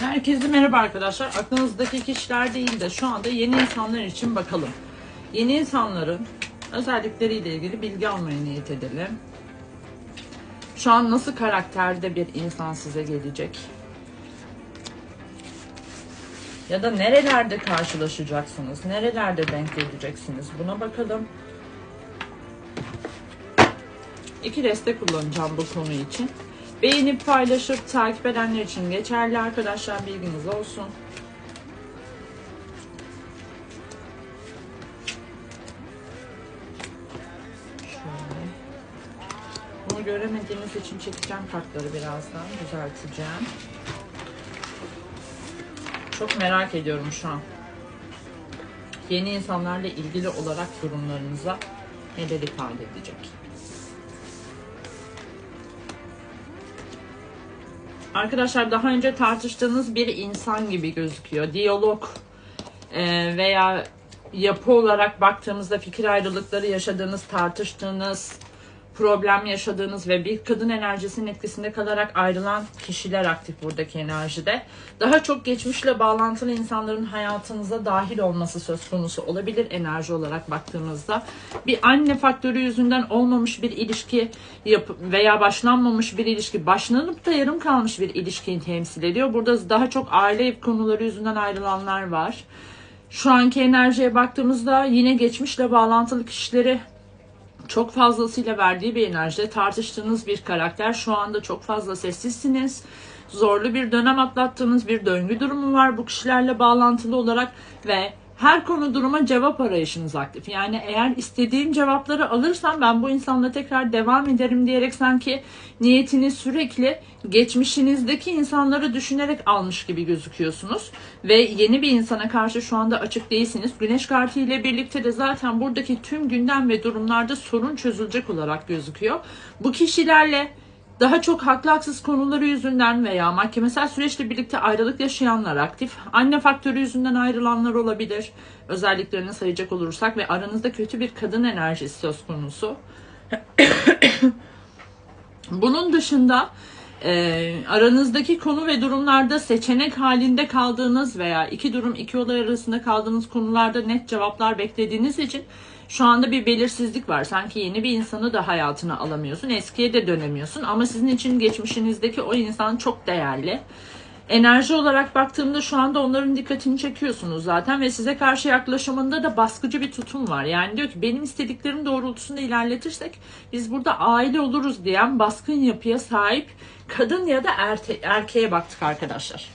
Herkese merhaba arkadaşlar. Aklınızdaki kişiler değil de şu anda yeni insanlar için bakalım. Yeni insanların özellikleriyle ilgili bilgi almaya niyet edelim. Şu an nasıl karakterde bir insan size gelecek? Ya da nerelerde karşılaşacaksınız? Nerelerde denk geleceksiniz? Buna bakalım. İki destek kullanacağım bu konu için. Beğenip paylaşıp takip edenler için geçerli arkadaşlar bilginiz olsun. Bunu göremediğiniz için çekeceğim kartları birazdan düzelteceğim. Çok merak ediyorum şu an. Yeni insanlarla ilgili olarak durumlarınıza neler ifade edecek? Arkadaşlar daha önce tartıştığınız bir insan gibi gözüküyor. Diyalog e, veya yapı olarak baktığımızda fikir ayrılıkları yaşadığınız, tartıştığınız, problem yaşadığınız ve bir kadın enerjisinin etkisinde kalarak ayrılan kişiler aktif buradaki enerjide. Daha çok geçmişle bağlantılı insanların hayatınıza dahil olması söz konusu olabilir enerji olarak baktığımızda. Bir anne faktörü yüzünden olmamış bir ilişki veya başlanmamış bir ilişki, başlanıp da yarım kalmış bir ilişkiyi temsil ediyor. Burada daha çok aile konuları yüzünden ayrılanlar var. Şu anki enerjiye baktığımızda yine geçmişle bağlantılı kişileri çok fazlasıyla verdiği bir enerjide tartıştığınız bir karakter. Şu anda çok fazla sessizsiniz. Zorlu bir dönem atlattığınız bir döngü durumu var bu kişilerle bağlantılı olarak ve her konu duruma cevap arayışınız aktif. Yani eğer istediğim cevapları alırsam ben bu insanla tekrar devam ederim diyerek sanki niyetini sürekli geçmişinizdeki insanları düşünerek almış gibi gözüküyorsunuz. Ve yeni bir insana karşı şu anda açık değilsiniz. Güneş kartı ile birlikte de zaten buradaki tüm gündem ve durumlarda sorun çözülecek olarak gözüküyor. Bu kişilerle daha çok haklı haksız konuları yüzünden veya mahkemesel süreçle birlikte ayrılık yaşayanlar aktif. Anne faktörü yüzünden ayrılanlar olabilir. Özelliklerini sayacak olursak ve aranızda kötü bir kadın enerjisi söz konusu. Bunun dışında e, aranızdaki konu ve durumlarda seçenek halinde kaldığınız veya iki durum iki olay arasında kaldığınız konularda net cevaplar beklediğiniz için şu anda bir belirsizlik var. Sanki yeni bir insanı da hayatına alamıyorsun. Eskiye de dönemiyorsun. Ama sizin için geçmişinizdeki o insan çok değerli. Enerji olarak baktığımda şu anda onların dikkatini çekiyorsunuz zaten ve size karşı yaklaşımında da baskıcı bir tutum var. Yani diyor ki benim istediklerim doğrultusunda ilerletirsek biz burada aile oluruz diyen baskın yapıya sahip kadın ya da erte, erkeğe baktık arkadaşlar.